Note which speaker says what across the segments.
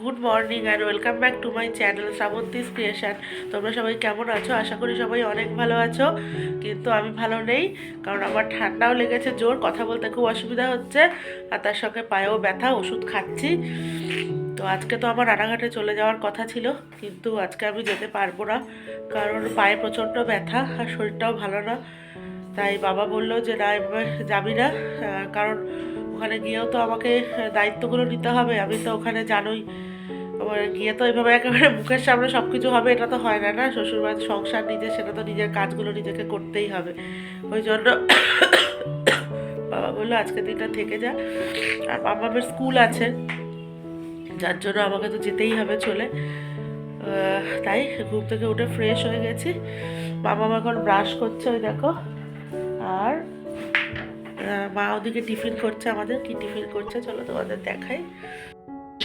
Speaker 1: Good morning and welcome back to my channel Shrabanti's creation তোমরা সবাই কেমন আছো? আশা করি সবাই অনেক ভালো আছো। কিন্তু আমি ভালো নেই, কারণ আমার ঠান্ডাও লেগেছে জোর, কথা বলতে খুব অসুবিধা হচ্ছে আর তার সঙ্গে পায়েও ব্যথা, ওষুধ খাচ্ছি। তো আজকে তো আমার রানাঘাটে চলে যাওয়ার কথা ছিল, কিন্তু আজকে আমি যেতে পারব না, কারণ পায়ে প্রচণ্ড ব্যথা আর শরীরটাও ভালো না। তাই বাবা বলল যে, না, এভাবে যাবি না। কারণ ওখানে গিয়েও তো আমাকে দায়িত্বগুলো নিতে হবে। আমি তো ওখানে জানোই, আমার গিয়ে তো এভাবে একেবারে মুখের সামনে সব কিছু হবে, এটা তো হয় না না? শ্বশুরবাড়ির সংসার নিজে, সেটা তো নিজের কাজগুলো নিজেকে করতেই হবে। ওই জন্য বাবা বলল আজকে দিনটা থেকে যা। আর মামামের স্কুল আছে, যার জন্য আমাকে তো যেতেই হবে চলে। তাই ঘুম থেকে উঠে ফ্রেশ হয়ে গেছি। মামা এখন ব্রাশ করছে, ওই দেখো। আর মা ওদিকে টিফিন করছে আমাদের কি টিফিন করছে চলো তোমাদের দেখাই।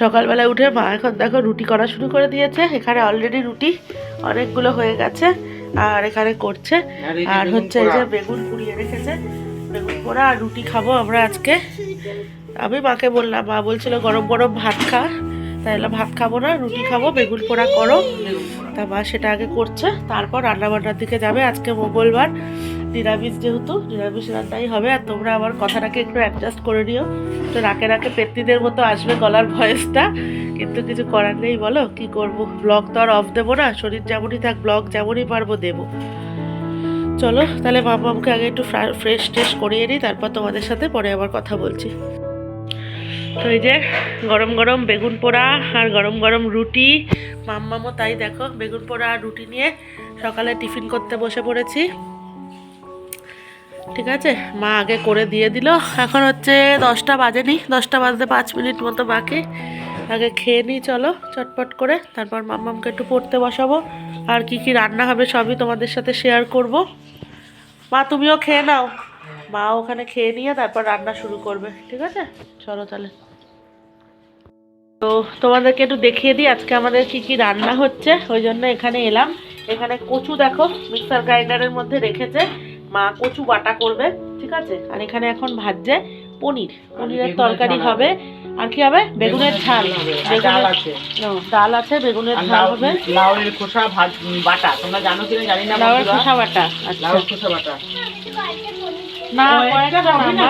Speaker 1: সকালবেলায় উঠে মা এখন দেখো রুটি করা শুরু করে দিয়েছে এখানে অলরেডি রুটি অনেকগুলো হয়ে গেছে আর এখানে করছে। আর হচ্ছে এই যে বেগুন পুড়িয়ে রেখেছে বেগুন পোড়া আর রুটি খাব আমরা আজকে। আমি মাকে বললাম মা বলছিল গরম গরম ভাত খা তাই বললাম ভাত খাব না রুটি খাব বেগুন পোড়া করো। তা মা সেটা আগে করছে তারপর রান্নাবান্নার দিকে যাবে আজকে মঙ্গলবার। নিরামিষ যেহেতু, নিরামিষ রান্নাই হবে, আর তোমরা আমার কথাটাকে একটু অ্যাডজাস্ট করে নিও। তো রাকে রাকে পেত্তিদের মতো আসবে গলার ভয়েসটা, কিন্তু কিছু করার নেই, বলো? কি করব? ব্লগ তো আর অফ দেবো না, শরীর যেমনই থাক ব্লগ যেমনই পারব, দেবো। চলো, তাহলে মামামকে আগে একটু ফ্রেশ ট্রেশ করিয়ে নিই, তারপর তোমাদের সাথে পরে আবার কথা বলছি। তো এই যে, গরম গরম বেগুন পোড়া আর গরম গরম রুটি। মাম্মামও তাই দেখো, বেগুন পোড়া আর রুটি নিয়ে সকালে টিফিন করতে বসে পড়েছি। ঠিক আছে? মা আগে করে দিয়ে দিল। এখন হচ্ছে দশটা বাজেনি। দশটা বাজতে পাঁচ মিনিট মতো বাকি। আগে খেয়ে নিই চলো, চটপট করে। তারপর মাম্মামকে একটু পড়তে বসাবো। আর কি কি রান্না হবে সবই তোমাদের সাথে শেয়ার করব। মা, তুমিও খেয়ে নাও। মা ওখানে খেয়ে নিয়ে তারপর রান্না শুরু করবে। ঠিক আছে? চলো তাহলে। তো তোমাদেরকে একটু দেখিয়ে দিই আজকে আমাদের কি কি রান্না হচ্ছে। ওই জন্য এখানে এলাম। এখানে কচু দেখো, মিক্সার গ্রাইন্ডারের মধ্যে রেখেছে। মা কচু বাটা করবে ঠিক আছে? আর এখানে এখন ভাজছে পনির। পনিরের তরকারি হবে। আর কি হবে? বেগুনের ঝাল
Speaker 2: ডাল আছে।
Speaker 1: ডাল আছে বেগুনের ঝাল হবে।
Speaker 2: লাউয়ের খোসা বাটা। তোমরা জানো কিনা জানি না
Speaker 1: লাউয়ের খোসা বাটা। আচ্ছা।
Speaker 2: লাউয়ের খোসা বাটা।
Speaker 1: না
Speaker 2: কয়েকটা
Speaker 1: না?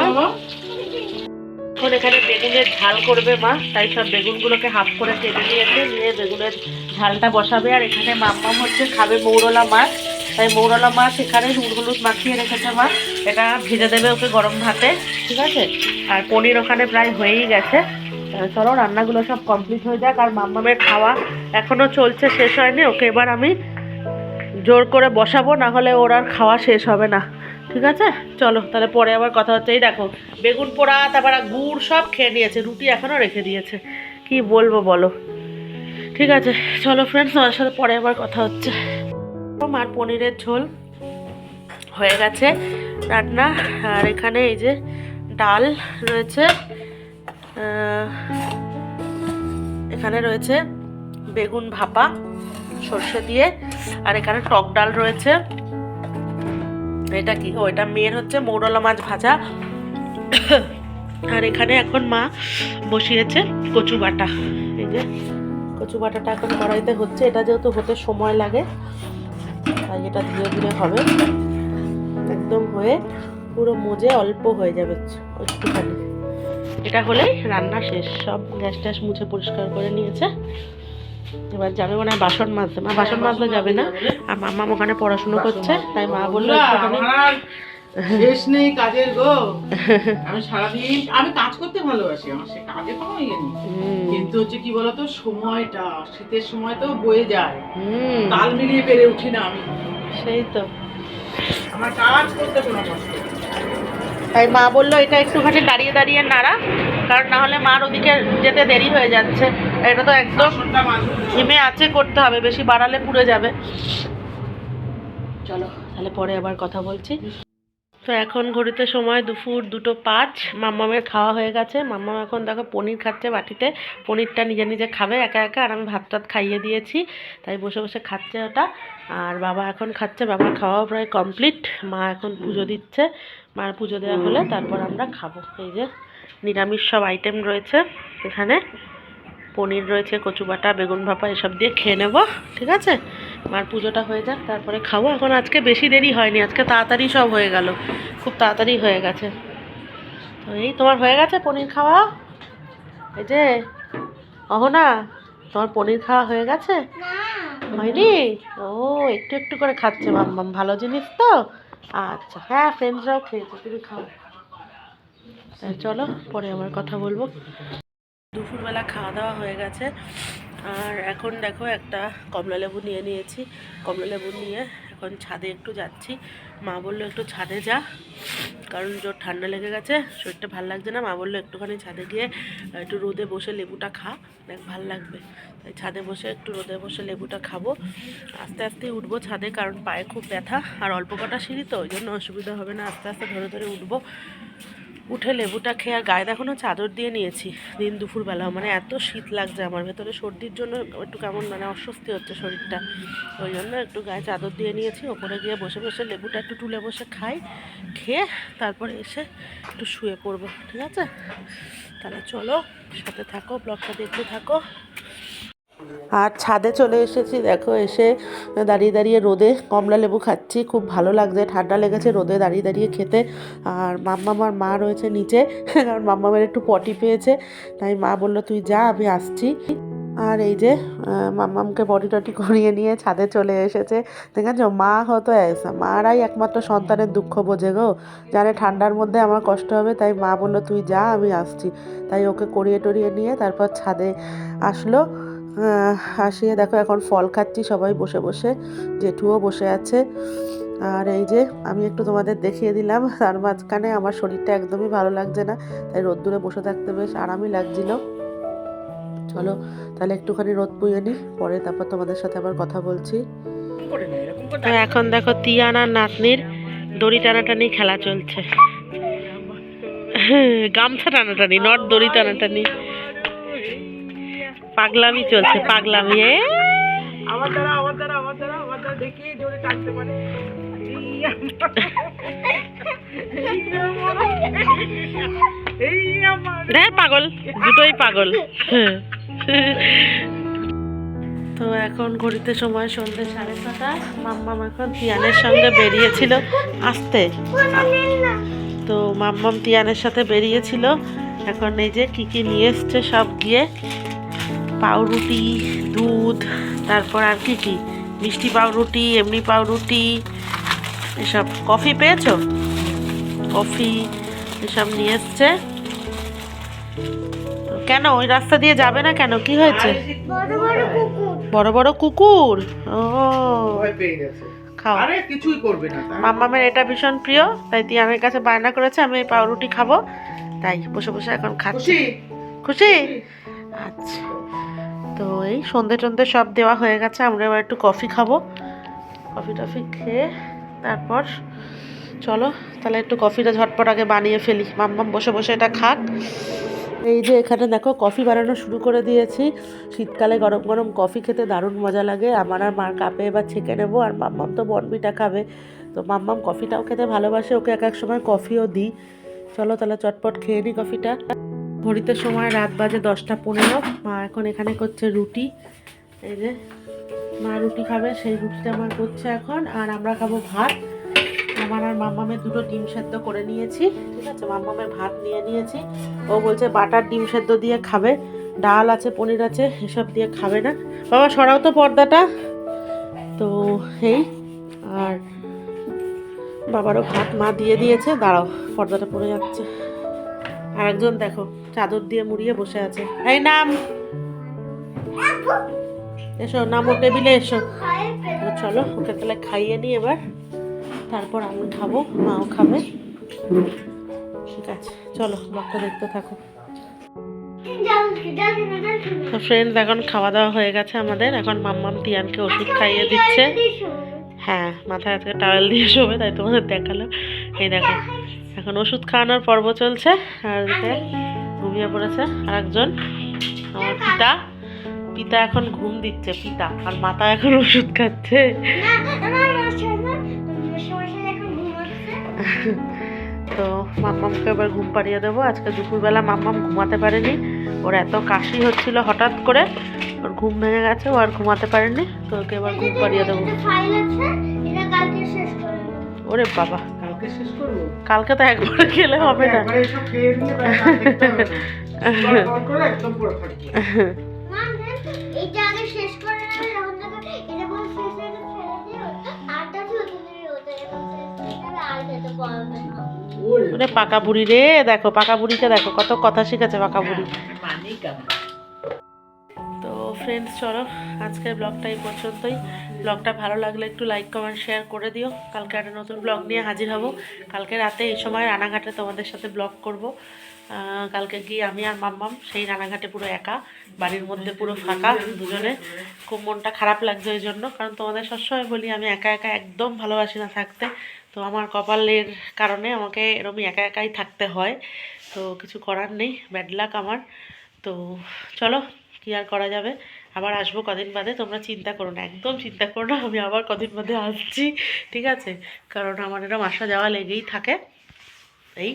Speaker 1: এখন এখানে বেগুনের ঝাল করবে মা। তাই সব বেগুনগুলোকে হাফ করে কেটে নিয়েছে। নিয়ে বেগুনের ঝালটা বসাবে। আর এখানে মাম্মাম হচ্ছে খাবে মৌরলা মাছ। তাই মৌরলা মাছ এখানে নুন হলুদ মাখিয়ে রেখেছে মা। এটা ভেজে দেবে ওকে গরম ভাতে, ঠিক আছে? আর পনির ওখানে প্রায় হয়েই গেছে। চলো, রান্নাগুলো সব কমপ্লিট হয়ে যাক। আর মাম্মামের খাওয়া এখনও চলছে, শেষ হয়নি। ওকে এবার আমি জোর করে বসাবো, না হলে ওর আর খাওয়া শেষ হবে না। ঠিক আছে? চলো, তাহলে পরে আবার কথা হচ্ছে। এই দেখো, বেগুন পোড়া, তারপর গুড় সব খেয়ে নিয়েছে, রুটি এখনও রেখে দিয়েছে। কি বলব বলো? ঠিক আছে, চলো ফ্রেন্ডস তোমার সাথে পরে আবার কথা হচ্ছে। আর পনিরের ঝোল হয়ে গেছে রান্না। আর এখানে এই যে ডাল রয়েছে এখানে রয়েছে বেগুন ভাপা, সর্ষে দিয়ে, আর এখানে টক ডাল রয়েছে। এটা কি? ও, এটা মেয়ের হচ্ছে মৌরলা মাছ ভাজা। আর এখানে এখন মা বসিয়েছে কচু বাটা। এই যে কচু বাটাটা এখন কড়াইতে হচ্ছে। এটা যেহেতু হতে সময় লাগে এটা ধীরে ধীরে হবে, একদম হয়ে পুরো মজে অল্প হয়ে যাবে একটুখানি। এটা হলেই রান্না শেষ। সব গ্যাস ট্যাস মুছে পরিষ্কার করে নিয়েছে। এবার যাবে মানে বাসন মাজতে। মা বাসন মাজতে যাবে না। আর মামা ওখানে পড়াশুনো করছে, তাই মা বলল
Speaker 2: শেষ নেই কাজের গো। আমি সারাদিন আমি কাজ করতে ভালোবাসি আমার সে কাজে কোনো ইয়ে নেই। কিন্তু হচ্ছে কি বলতো সময়টা শীতের সময় তো বয়ে যায়। তাল মিলিয়ে পেরে উঠি না আমি।
Speaker 1: সেই তো।
Speaker 2: আমার কাজ করতে কোনো কষ্ট
Speaker 1: তাই মা বলল এটা একটুখানি দাঁড়িয়ে দাঁড়িয়ে নাড়া। কারণ না হলে মার ওদিকে যেতে দেরি হয়ে যাচ্ছে। এটা তো একদম হিমে আছে করতে হবে। বেশি বাড়ালে পুড়ে যাবে। চলো তাহলে পরে আবার কথা বলছি। তো এখন ঘড়িতে সময় দুপুর দুটো পাঁচ। মাম্মামের খাওয়া হয়ে গেছে। মাম্মাম এখন দেখো পনির খাচ্ছে বাটিতে। পনিরটা নিজে নিজে খাবে একা একা আর আমি ভাত টাত খাইয়ে দিয়েছি, তাই বসে বসে খাচ্ছে ওটা। আর বাবা এখন খাচ্ছে, বাবার খাওয়া প্রায় কমপ্লিট। মা এখন পুজো দিচ্ছে। মার পুজো দেওয়া হলে তারপর আমরা খাব। এই যে নিরামিষ সব আইটেম রয়েছে এখানে। পনির রয়েছে কচু বাটা বেগুন ভাপা, এসব দিয়ে খেয়ে নেব, ঠিক আছে? মার পুজোটা হয়ে যাক তারপরে খাব। এখন আজকে বেশি দেরি হয়নি আজকে তাড়াতাড়ি সব হয়ে গেল। খুব তাড়াতাড়ি হয়ে গেছে। তো এই তোমার হয়ে গেছে পনির খাওয়া? এই যে অহনা তোমার পনির খাওয়া হয়ে গেছে? হয়নি? ও একটু একটু করে খাচ্ছে মাম্মাম ভালো জিনিস তো? আচ্ছা হ্যাঁ ফ্রেন্ডসরাও খেয়েছে তুমি খাও। চলো পরে আমার কথা বলব। দুপুরবেলা খাওয়া দাওয়া হয়ে গেছে। আর এখন দেখো একটা কমলা লেবু নিয়ে নিয়েছি। কমলা লেবু নিয়ে এখন ছাদে একটু যাচ্ছি। মা বলল, একটু ছাদে যা, কারণ জোর ঠান্ডা লেগে গেছে, শরীরটা ভালো লাগছে না। মা বলল, একটুখানি ছাদে গিয়ে একটু রোদে বসে লেবুটা খা, দেখ ভালো লাগবে। তাই ছাদে বসে একটু রোদে বসে লেবুটা খাব। আস্তে আস্তে উঠবো ছাদে, কারণ পায়ে খুব ব্যথা, আর অল্প কটা সিঁড়ি তো, ওই জন্য অসুবিধা হবে না। আস্তে আস্তে ধরে ধরে উঠবো। উঠে লেবুটা খেয়ে আর গায়ে দেখানো চাদর দিয়ে নিয়েছি দিন দুপুরবেলা মানে এত শীত লাগছে আমার ভেতরে, সর্দির জন্য একটু কেমন মানে অস্বস্তি হচ্ছে শরীরটা। ওই জন্য একটু গায়ে চাদর দিয়ে নিয়েছি, ওপরে গিয়ে বসে বসে লেবুটা একটু টুলে বসে খাই, খেয়ে তারপরে এসে একটু শুয়ে পড়ব, ঠিক আছে? তাহলে চলো, সাথে থাকো, ব্লগটা দেখতে থাকো। আর ছাদে চলে এসেছি, দেখো এসে দাঁড়িয়ে দাঁড়িয়ে রোদে কমলা লেবু খাচ্ছি, খুব ভালো লাগছে, ঠান্ডা লেগেছে রোদে দাঁড়িয়ে দাঁড়িয়ে খেতে। আর মাম্মাম আর মা রয়েছে নিচে, কারণ মাম্মামের একটু পটি পেয়েছে, তাই মা বলল, তুই যা, আমি আসছি। আর এই যে মাম্মামকে বডি টটি করিয়ে নিয়ে ছাদে চলে এসেছে। দেখেছ, মা হতো এসা মারাই একমাত্র সন্তানের দুঃখ বোঝে গো। জানে ঠান্ডার মধ্যে আমার কষ্ট হবে, তাই মা বলল, তুই যা, আমি আসছি। তাই ওকে করিয়ে টরিয়ে নিয়ে তারপর ছাদে আসলো। আসিয়ে দেখো এখন ফল খাচ্ছি, সবাই বসে বসে। জেঠুও বসে আছে। আর এই যে আমি একটু তোমাদের দেখিয়ে দিলাম, তার মাঝখানে আমার শরীরটা একদমই ভালো লাগছে না, তাই রোদ্দুরে বসে থাকতে বেশ আরামই লাগছিল। চলো, তাহলে একটুখানি রোদ পুয়ে নিই পরে তারপর তোমাদের সাথে আবার কথা বলছি। এখন দেখো তিয়ান আর নাতনির দড়ি টানাটানি খেলা চলছে। গামছা টানাটানি, নট দড়ি টানাটানি। পাগলামি চলছে পাগলামি এ?
Speaker 2: আমার দ্বারা আমার দ্বারা আমার দ্বারা আমার দ্বারা দেখি জোরে টানতে পারে।
Speaker 1: পাগল দুটোই পাগল। তো এখন ঘড়িতে সময় সন্ধ্যে সাড়ে ছটা। মাম্মাম এখন তিয়ানের সঙ্গে বেরিয়েছিল আসতে। তো মাম্মাম তিয়ানের সাথে বেরিয়েছিল। এখন এই যে কী কী নিয়ে এসছে সব গিয়ে পাউরুটি দুধ তারপর আর কি কি? মিষ্টি পাউরুটি এমনি পাউরুটি এসব কফি পেয়েছ? কফি এসব নিয়ে এসছে। কেন? ওই রাস্তা দিয়ে যাবে না কেন? কি হয়েছে? বড় বড় কুকুর। ও। খাও।
Speaker 2: আরে কিছুই করবে না তাই।
Speaker 1: এটা ভীষণ প্রিয় তাই তিয়ানের কাছে বায়না করেছে আমি এই পাউরুটি খাব। তাই বসে বসে এখন খাচ্ছি।
Speaker 2: খুশি।
Speaker 1: আচ্ছা। তো এই সন্ধে টন্ধে সব দেওয়া হয়ে গেছে, আমরা এবার একটু কফি খাব। কফি টফি খেয়ে তারপর চলো, তাহলে একটু কফিটা ঝটপট আগে বানিয়ে ফেলি। মাম্মাম বসে বসে এটা খাক। এই যে এখানে দেখো, কফি বানানো শুরু করে দিয়েছি। শীতকালে গরম গরম কফি খেতে দারুণ মজা লাগে। আমার আর মার কাপে এবার ছেঁকে নেব, আর মাম্মাম তো বনবিটা খাবে। তো মাম্মাম কফিটাও খেতে ভালোবাসে, ওকে এক এক সময় কফিও দিই। চলো তাহলে চটপট খেয়ে নিই কফিটা। ঘড়িতে সময় রাত বাজে দশটা পনেরো। মা এখন এখানে করছে রুটি। এই যে মা রুটি খাবে, সেই রুটিটা আমার করছে এখন। আর আমরা খাব ভাত। আমার আর মাম্মামের দুটো ডিম সেদ্ধ করে নিয়েছি, ঠিক আছে? মাম্মামের ভাত নিয়ে নিয়েছি। ও বলছে বাটার ডিম সেদ্ধ দিয়ে খাবে, ডাল আছে, পনির আছে, এসব দিয়ে খাবে না। বাবা, সরাও তো পর্দাটা। তো এই, আর বাবারও ভাত মা দিয়ে দিয়েছে। দাঁড়াও, পর্দাটা পড়ে যাচ্ছে। আর একজন দেখো। চাদর দিয়ে মুড়িয়ে বসে আছে। এই নাম। এসো, নামো টেবিলে, এসো। চলো ওকে তাহলে খাইয়ে নিই এবার। তারপর আমি খাব, মাও খাবে। ঠিক আছে, চলো ব্লগটা দেখতে থাকো। তো ফ্রেন্ডস এখন খাওয়া দাওয়া হয়ে গেছে আমাদের। এখন মাম্মাম তিয়ানকে ওষুধ খাইয়ে দিচ্ছে। হ্যাঁ মাথায় আজকে টাওয়েল দিয়ে শোবে, তাই তোমাদের দেখাল এই দেখো, এখন ওষুধ খাওয়ানোর পর্ব চলছে। আর ঘুমিয়ে পড়েছে আর একজন আমার পিতা। পিতা এখন ঘুম দিচ্ছে পিতা। আর মাতা এখন ওষুধ খাচ্ছে। তো মাম্মামকে এবার ঘুম পাড়িয়ে দেবো। আজকে দুপুরবেলা মাম্মাম ঘুমাতে পারেনি। ওর এত কাশি হচ্ছিল হঠাৎ করে। ওর ঘুম ভেঙে গেছে ও আর ঘুমাতে পারেনি। তো ওকে এবার ঘুম পাড়িয়ে দেবো। ওরে বাবা।
Speaker 2: কালকে শেষ করব?
Speaker 1: কালকে তো একবার খেলে হবে না।
Speaker 2: একবারে এসব খেয়ে নিয়ে করে একদম পড়ে থাকব।
Speaker 3: আগে শেষ করে যখন এটা শেষ হয়ে হয়ে
Speaker 2: ওরে
Speaker 1: পাকা বুড়ি রে দেখো পাকা বুড়িকে দেখো কত কথা শিখেছে পাকা বুড়ি।
Speaker 2: মানি কেমন?
Speaker 1: তো ফ্রেন্ডস চলো আজকের ব্লগটা এই পর্যন্তই। ব্লগটা ভালো লাগলে একটু লাইক কমেন্ট শেয়ার করে দিও। কালকে একটা নতুন ব্লগ নিয়ে হাজির হব। কালকে রাতে এই সময় রানাঘাটে তোমাদের সাথে ব্লগ করব। কালকে গিয়ে আমি আর মাম্মাম সেই রানাঘাটে পুরো একা, বাড়ির মধ্যে পুরো ফাঁকা দুজনে। খুব মনটা খারাপ লাগছে ওই জন্য, কারণ তোমাদের সবসময় বলি, আমি একা একা একদম ভালোবাসি না থাকতে। তো আমার কপালের কারণে আমাকে এরমই একা একাই থাকতে হয়। তো কিছু করার নেই ব্যাড লাক আমার। তো চলো কি আর করা যাবে? আবার আসব কদিন বাদে, তোমরা চিন্তা করো না, একদম চিন্তা করো না, আমি আবার কদিন বাদে আসছি, ঠিক আছে? কারণ আমার এরকম আসা যাওয়া লেগেই থাকে। এই।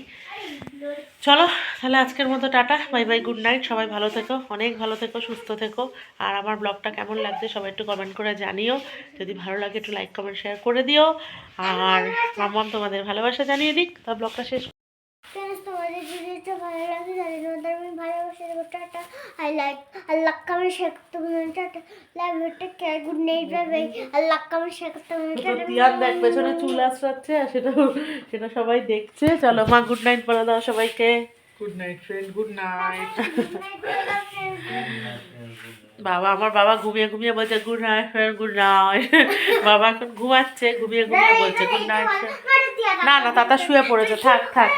Speaker 1: চলো, তাহলে আজকের মতো tata, bye bye, good night, সবাই ভালো থেকো, অনেক ভালো থেকো, সুস্থ থেকো। আর আমার ব্লগটা কেমন লাগছে সবাই একটু কমেন্ট করে জানিও, যদি ভালো লাগে একটু লাইক কমেন্ট শেয়ার করে দিও। আর মাম্মাম তোমাদের ভালোবাসা জানিয়ে দিক, তা ব্লগটা শেষ
Speaker 3: ভিডিওটা ভালো লাগে জানি তোমাদের আমি ভালোবাসি দেবো টাটা আই লাইক আল্লাহ কামের শেখ তোমাদের tata love you take care good night bye bye আল্লাহ কামের শেখ তোমাদের টাটা
Speaker 1: দেখ পেছনে চুল আসছে আর সেটা সেটা সবাই দেখছে চলো মা গুড নাইট বলে দাও সবাইকে।
Speaker 2: Good night friend good night
Speaker 1: বাবা আমার বাবা ঘুমিয়ে ঘুমিয়ে বলছে good night friend good night বাবা এখন ঘুমাচ্ছে ঘুমিয়ে ঘুমিয়ে বলছে গুড নাইট না না তাতা শুয়ে পড়েছে থাক থাক।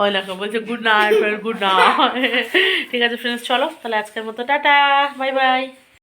Speaker 1: ওই বলছে গুড নাইট গুড নাইট ঠিক আছে ফ্রেন্ডস চলো, তাহলে আজকের মতো, টাটা বাই বাই